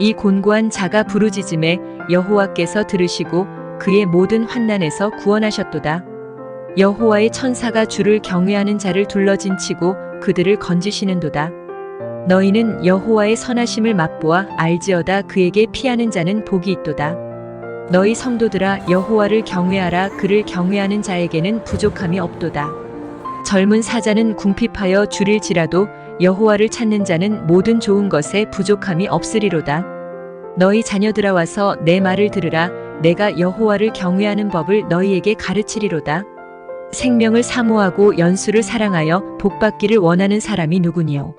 이 곤고한 자가 부르짖음에 여호와께서 들으시고 그의 모든 환난에서 구원하셨도다. 여호와의 천사가 주를 경외하는 자를 둘러진 치고 그들을 건지시는도다. 너희는 여호와의 선하심을 맛보아 알지어다 그에게 피하는 자는 복이 있도다. 너희 성도들아 여호와를 경외하라 그를 경외하는 자에게는 부족함이 없도다. 젊은 사자는 궁핍하여 줄일지라도 여호와를 찾는 자는 모든 좋은 것에 부족함이 없으리로다. 너희 자녀들아 와서 내 말을 들으라 내가 여호와를 경외하는 법을 너희에게 가르치리로다. 생명을 사모하고 연수를 사랑하여 복받기를 원하는 사람이 누구니요?